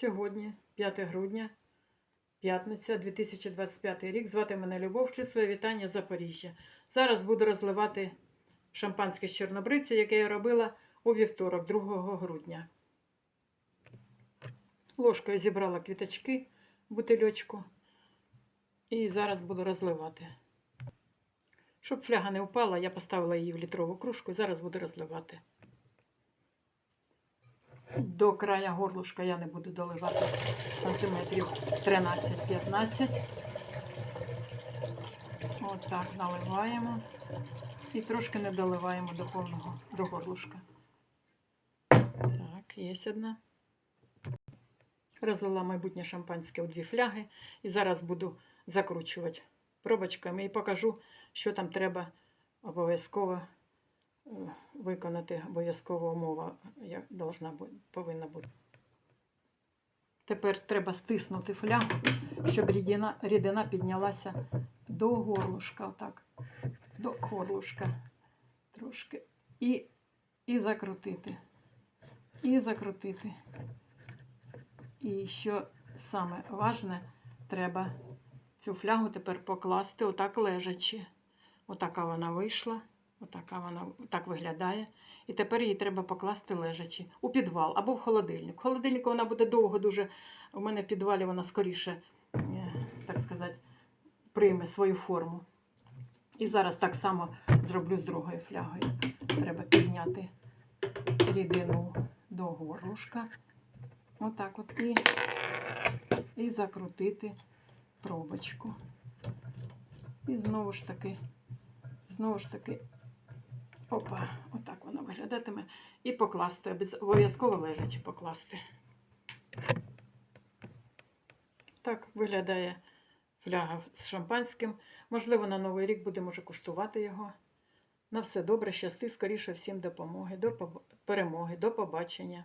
Сьогодні, 5 грудня, п'ятниця, 2025 рік. Звати мене Любов, шлю своє вітання Запоріжжя. Зараз буду розливати шампанське з чорнобривцю, яке я робила у вівторок, 2 грудня. Ложкою зібрала квіточки в бутильочку і зараз буду розливати. Щоб фляга не впала, я поставила її в літрову кружку і зараз буду розливати. До края горлушка я не буду доливати сантиметрів 13-15. Отак наливаємо і трошки не доливаємо до повного до горлушка. Так, є одна. Розлила майбутнє шампанське у дві фляги і зараз буду закручувати пробочками і покажу, що там треба обов'язково е, виконати обов'язкова умова як повинна бути. Тепер треба стиснути флягу, щоб рідина, рідина піднялася до горлушка. Отак. До горлушка. Трошки. І, і закрутити. І закрутити. І що саме важне, треба цю флягу тепер покласти отак лежачи. Отака вона вийшла. Отака вона так виглядає. І тепер її треба покласти лежачи у підвал або в холодильник. В холодильнику вона буде довго дуже. У мене в підвалі вона скоріше, е, так сказати, прийме свою форму. І зараз так само зроблю з другою флягою. Треба підняти рідину до горлушка. Отак от і, і закрутити пробочку. І знову ж таки, знову ж таки, опа, отак вона виглядатиме. І покласти, обов'язково лежачи покласти. Так виглядає фляга з шампанським. Можливо, на Новий рік будемо вже куштувати його. На все добре, щасти, скоріше всім допомоги, до перемоги, до побачення.